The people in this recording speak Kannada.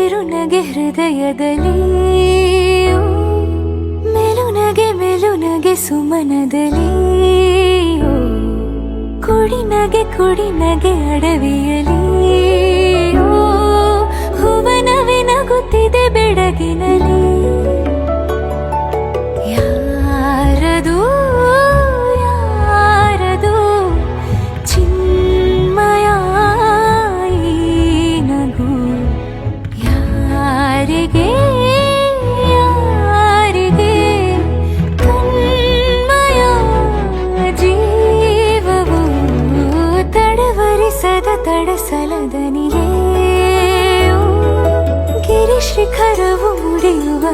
ಮೆರುನಗೆ ಹೃದಯದಲ್ಲಿ. ಮೆಲುನಗೆ ಮೆಲುನಗೆ ಸುಮನದಲ್ಲಿ. ಕುಡಿನಗೆ ಕುಡಿನಗೆ ಅಡವಿಯಲಿ ಹೂವನವೇ ನಗುತ್ತಿದೆ ಬೆಳಗಿನಲ್ಲಿ. ಯಾರಿಗೆ ತನ್ಮಯ ಜೀವವು ತಡವರಿಸದ ತಡಸಲದನಿಗೆ ಗಿರಿಶಿಖರವು ಮುಡಿಯುವ